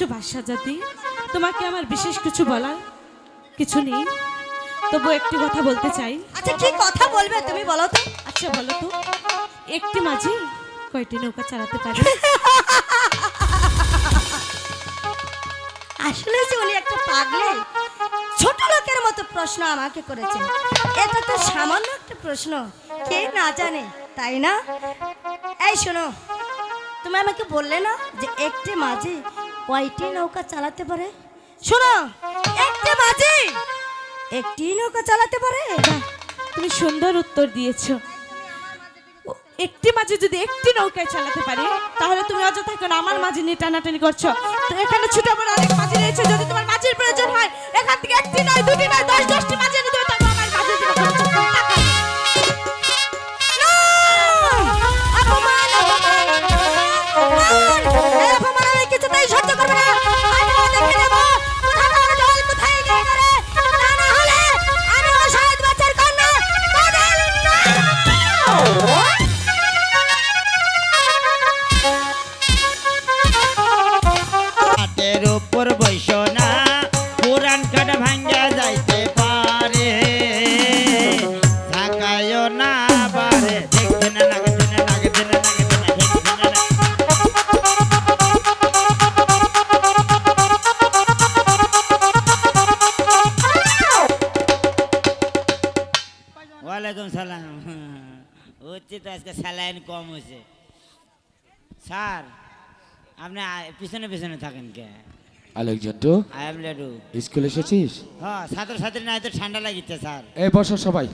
হচ্ছে বাসা জাতি। তোমাকে আমার বিশেষ কিছু বলার কিছু নেই। তবু একটি কথা বলতে চাই। আচ্ছা কি কথা বলবে তুমি বলো তো? আচ্ছা বলো তো। একটি মাঝি কয়টি নৌকা চালাতে পারে? আসলে যে উনি একটা পাগলে ছোট লোকের মতো প্রশ্ন আমাকে করেছেন। এটা তো সামান্য একটা প্রশ্ন কে না জানে তাই না? এই শোনো তুমি আমাকে বললে না যে একটি মাঝি কয়টি নৌকা চালাতে পারে? শোনো, একটি মাঝি একটি নৌকা চালাতে পারে? তুমি সুন্দর উত্তর দিয়েছ। একটি মাঝে যদি একটি নৌকায় চালাতে পারে, তাহলে তুমি অযথা কেন আমার মাঝে নিয়ে টানাটানি করছ? তো এখানে ছোট বড় অনেক মাঝি রয়েছে। যদি তোমার মাঝির প্রয়োজন হয়, এখান থেকে একটি নয়, দুটি নয়, দশ, দশটি মাঝি আজকে স্যালাইন কম হয়েছে। স্যার আপনি পিছনে পিছনে থাকেন কে? আলেকজান্ডার আই এম লেডু। স্কুল এসেছিস? হ্যাঁ ছাত্রছাত্রী নাই তো ঠান্ডা লাগিচ্ছে স্যার। এই বসো সবাই।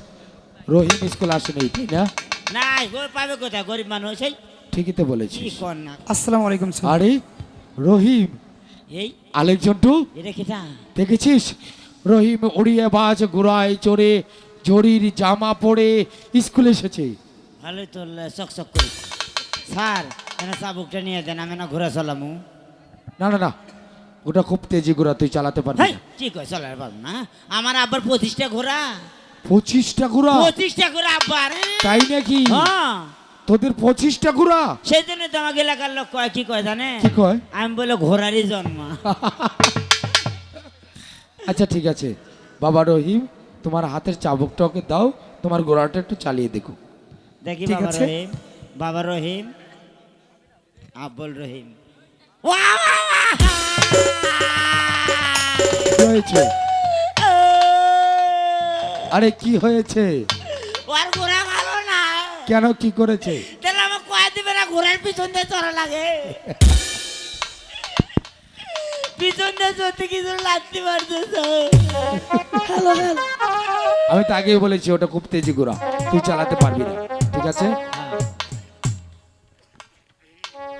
রহিম স্কুল আসেনি তাই না? না ওই পাবে কোথায়? গরিব মানুষ এই ঠিকই তো কি কর না? আসসালামু আলাইকুম স্যার। আরে রহিম। এই? আলেকজান্ডার এটা কিটা? দেখেছিস? রহিম উড়িয়ে বাজ ঘোড়ায় চড়ে জরির জামা পরে স্কুলে এসেছে। ভালোই তো চক চক করি। স্যার এনে চাবুকটা নিয়ে দেন আমি না ঘুরে চলামু। না না না ওটা খুব তেজি ঘোড়া তুই চালাতে পারবি না। কি কয় চলার পারব না? আমার আব্বার পঁচিশটা ঘোড়া। পঁচিশটা ঘোড়া? পঁচিশটা ঘোড়া আব্বার তাই নাকি? হ্যাঁ। তোদের পঁচিশটা ঘোড়া? সেই জন্য তো আমাকে এলাকার লোক কয় কি কয় জানে? কি কয়? আমি বলে ঘোড়ারই জন্ম। আচ্ছা ঠিক আছে। বাবা রহিম তোমার হাতের চাবুকটা ওকে দাও তোমার ঘোড়াটা একটু চালিয়ে দেখো দেখি বাবা রহিম বাবা রহিম আব্বুল রহিম। হয়েছে। আরে কি হয়েছে? ওর ঘোড়া ভালো না। কেন কি করেছে? তাহলে আমার কয়ে দিবে না ঘোড়ার পিছন দিয়ে চড়া লাগে? পিছন দিয়ে চড়তে কিছু লাগতে পারতেছে। আমি তো আগেই বলেছি ওটা খুব তেজি ঘোড়া। তুই চালাতে পারবি না। আছে?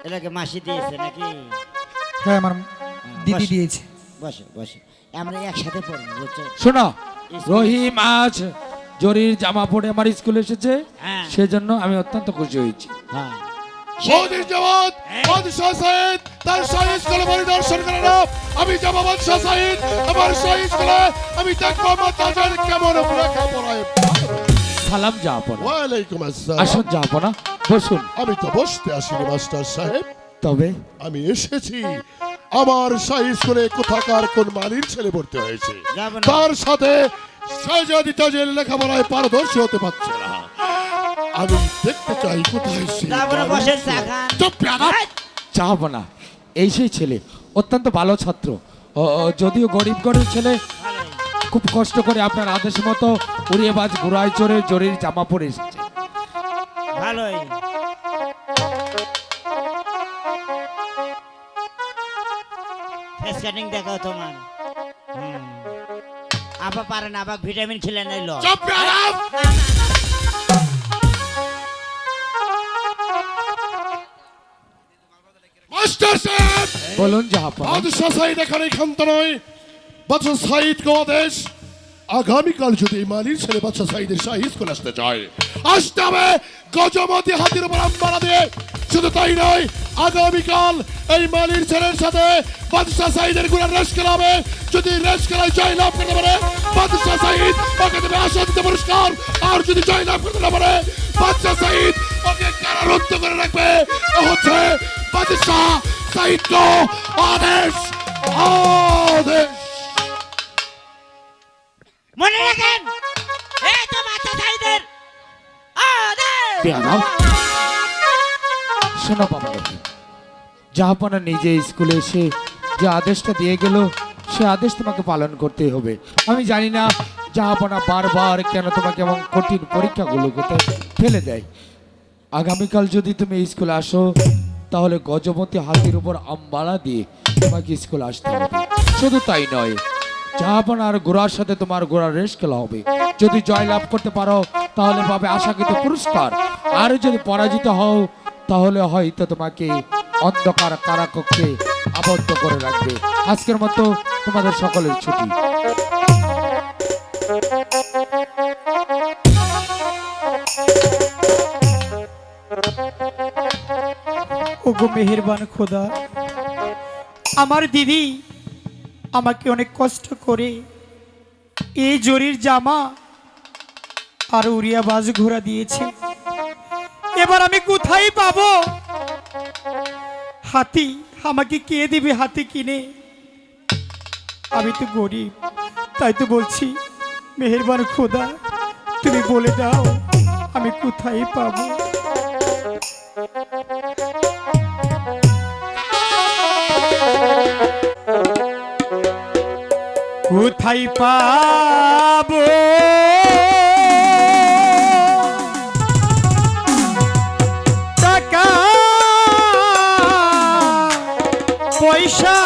এটাকে মাসি দিয়েছে নাকি? হ্যাঁ আমার দিদি দিয়েছে। বসো বসো। আমরা একসাথে পড়ব বুঝছ? শোনো রহিম আজ জরির জামা পরে আমার স্কুলে এসেছে। হ্যাঁ। সেজন্য আমি অত্যন্ত খুশি হয়েছি। হ্যাঁ। তার স্কুলে পরিদর্শন আমি যাব বাদশাহ আমার স্কুলে আমি দেখব আমার কেমন লেখা পড়ায় সালাম জাহাপনা ওয়ালাইকুম আসসালাম। আসুন জাহাপনা বসুন। আমি তো বসতে আসিনি মাস্টার সাহেব। তবে? আমি এসেছি। আমার শাহী স্কুলে কোথাকার কোন মালির ছেলে পড়তে হয়েছে। তার সাথে সাজাদি তাজের লেখাপড়ায় পারদর্শী হতে পারছে না। আমি দেখতে চাই কোথায় সে তারপরে মালির বসে ছেলে। চা খান চুপ, এই! সেই ছেলে অত্যন্ত ভালো ছাত্র। যদিও গরিব ঘরের ছেলে। খুব কষ্ট করে আপনার আদেশ মতো উড়িয়ে বাজ ঘুরায় চড়ে জরির জামা পরে এসেছে। ভালোই। দেখাও তোমার। আপা পারে না আবার ভিটামিন খেলে নাই ল চুপ, বেয়াদব। মাস্টার সাহেব! বলুন জাহাপনা বাদশাহ সাইদ এখানে ক্ষান্ত নয়। বাদশাহ সাইদকে আদেশ, আগামীকাল যদি মালির ছেলে বাদশাহ সাইদের শাহী স্কুল আসতে চায়, আসতে হবে। গজমতি হাতির উপর আম্বারা দিয়ে শুধু তাই নয়, আগামীকাল এই মালির ছেলের সাথে বাদশাহ সাইদের গুণার রেস খেলা হবে যদি রেস খেলায় জয় লাভ করতে পারে বাদশাহ সাইদ ওকে দেবে আসাদিত পুরস্কার। আর যদি জয় লাভ করতে না পারে বাদশাহ সাইদ ওকে কারারুদ্ধ করে রাখবে। হচ্ছে বাদশাহ সাইদ আদেশ আদেশ। মনে রাখেন? শোনো বাবা। জাহাপনা নিজে স্কুলে এসে যে আদেশটা দিয়ে গেল, সে আদেশ তোমাকে পালন করতে হবে। আমি জানি না জাহাপনা বারবার কেন তোমাকে এমন কঠিন পরীক্ষাগুলোকে ফেলে দেয়। আগামীকাল যদি তুমি স্কুলে আসো, তাহলে গজপতি হাতির উপর আমবাড়া দিয়ে তোমাকে স্কুলে আসতে হবে। শুধু তাই নয় জাহাপনা আর গোড়ার সাথে তোমার গোড়ার রেস খেলা হবে। যদি জয় লাভ করতে পারো, তাহলে পাবে আশাকৃত পুরস্কার। আর যদি পরাজিত হও, তাহলে হয়তো তোমাকে অন্ধকার কারাকক্ষে আবদ্ধ করে রাখবে। আজকের মতো তোমাদের সকলের ছুটি। ওগো মেহেরবান খোদা, আমার দিদি আমাকে অনেক কষ্ট করে। এই জরির জামা আর উড়িয়া বাজ ঘোরা দিয়েছে। এবার আমি কোথায় পাবো? হাতি, আমাকে কে দিবে হাতি কিনে? আমি তো গরিব, তাই তো বলছি, মেহেরবান খোদা, তুমি বলে দাও, আমি কোথায় পাবো? কোথায় পাব। টাকা পয়সা